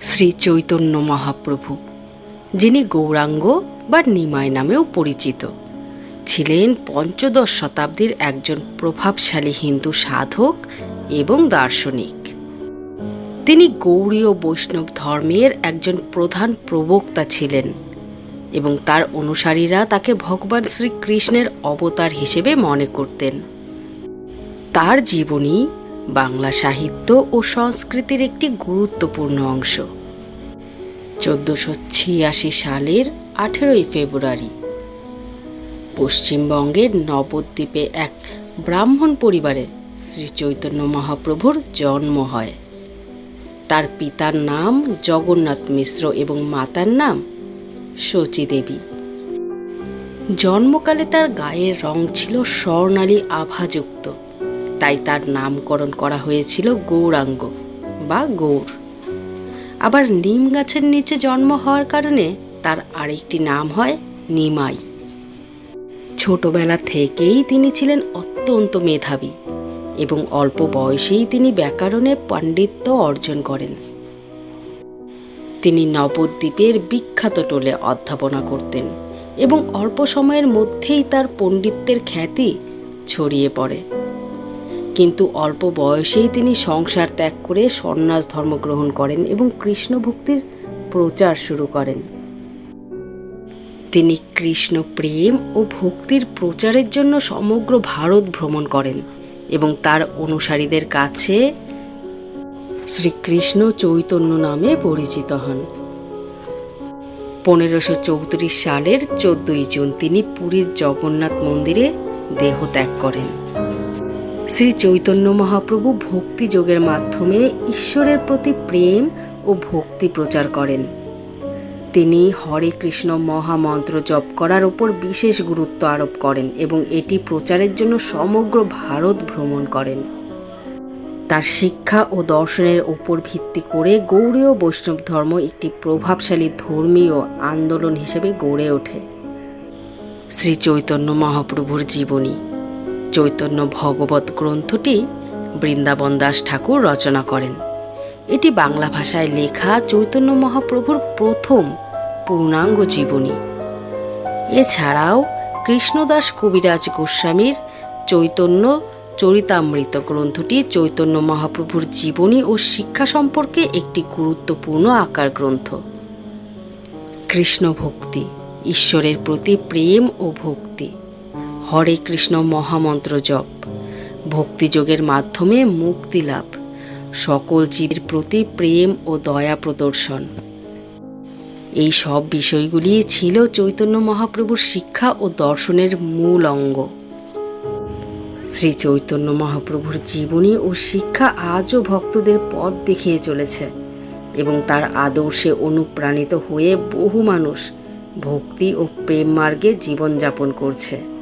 শ্রী চৈতন্য মহাপ্রভু, যিনি গৌরাঙ্গ বা নিমায় নামেও পরিচিত, ছিলেন পঞ্চদশ শতাব্দীর একজন প্রভাবশালী হিন্দু সাধক এবং দার্শনিক। তিনি গৌড়ীয় বৈষ্ণব ধর্মের একজন প্রধান প্রবক্তা ছিলেন এবং তার অনুসারীরা তাকে ভগবান শ্রীকৃষ্ণের অবতার হিসেবে মনে করতেন। তার জীবনী বাংলা সাহিত্য ও সংস্কৃতির একটি গুরুত্বপূর্ণ অংশ। চোদ্দশো ছিয়াশি সালের আঠেরোই ফেব্রুয়ারি, পশ্চিমবঙ্গের নবদ্বীপে এক ব্রাহ্মণ পরিবারে শ্রী চৈতন্য মহাপ্রভুর জন্ম হয়। তার পিতার নাম জগন্নাথ মিশ্র এবং মাতার নাম শচী দেবী। জন্মকালে তার গায়ের রং ছিল স্বর্ণালী আভাযুক্ত। তাই তার নামকরণ করা হয়েছিল গৌরাঙ্গ বা গৌর। আবার নিম গাছের নিচে জন্ম হওয়ার কারণে তার আরেকটি নাম হয় নিমাই। ছোটবেলা থেকেই তিনি ছিলেন অত্যন্ত মেধাবী এবং অল্প বয়সেই তিনি ব্যাকরণে পাণ্ডিত্য অর্জন করেন। তিনি নবদ্বীপের বিখ্যাত টোলে অধ্যাপনা করতেন এবং অল্প সময়ের মধ্যেই তার পণ্ডিত্যের খ্যাতি ছড়িয়ে পড়ে। কিন্তু অল্প বয়সেই তিনি সংসার ত্যাগ করে সন্ন্যাস ধর্ম গ্রহণ করেন এবং কৃষ্ণ ভক্তির প্রচার শুরু করেন। তিনি কৃষ্ণ প্রেম ও ভক্তির প্রচারের জন্য সমগ্র ভারত ভ্রমণ করেন এবং তার অনুসারীদের কাছে শ্রীকৃষ্ণ চৈতন্য নামে পরিচিত হন। পনেরোশো চৌত্রিশ সালের চোদ্দই জুন তিনি পুরীর জগন্নাথ মন্দিরে দেহ ত্যাগ করেন। শ্রী চৈতন্য মহাপ্রভু ভক্তি যোগের মাধ্যমে ঈশ্বরের প্রতি প্রেম ও ভক্তি প্রচার করেন। তিনি হরে কৃষ্ণ মহামন্ত্র জপ করার উপর বিশেষ গুরুত্ব আরোপ করেন এবং এটি প্রচারের জন্য সমগ্র ভারত ভ্রমণ করেন। তার শিক্ষা ও দর্শনের উপর ভিত্তি করে গৌড়ীয় বৈষ্ণব ধর্ম একটি প্রভাবশালী ধর্মীয় আন্দোলন হিসেবে গড়ে ওঠে। শ্রী চৈতন্য মহাপ্রভুর জীবনী চৈতন্য ভগবত গ্রন্থটি বৃন্দাবন দাস ঠাকুর রচনা করেন। এটি বাংলা ভাষায় লেখা চৈতন্য মহাপ্রভুর প্রথম পূর্ণাঙ্গ জীবনী। এছাড়াও কৃষ্ণদাস কবিরাজ গোস্বামীর চৈতন্য চরিতামৃত গ্রন্থটি চৈতন্য মহাপ্রভুর জীবনী ও শিক্ষা সম্পর্কে একটি গুরুত্বপূর্ণ আকার গ্রন্থ। কৃষ্ণ ভক্তি ঈশ্বরের প্রতি প্রেম ও ভক্তি। হরে কৃষ্ণ মহামন্ত্র জপ। ভক্তিযোগের মাধ্যমে মুক্তি লাভ। সকল জীবের প্রতি প্রেম ও দয়া প্রদর্শন। এই সব বিষয়গুলি ছিল চৈতন্য মহাপ্রভুর শিক্ষা ও দর্শনের মূল অঙ্গ। শ্রী চৈতন্য মহাপ্রভুর জীবনী ও শিক্ষা আজও ভক্তদের পথ দেখিয়ে চলেছে এবং তার আদর্শে অনুপ্রাণিত হয়ে বহু মানুষ ভক্তি ও প্রেম মার্গে জীবনযাপন করছে।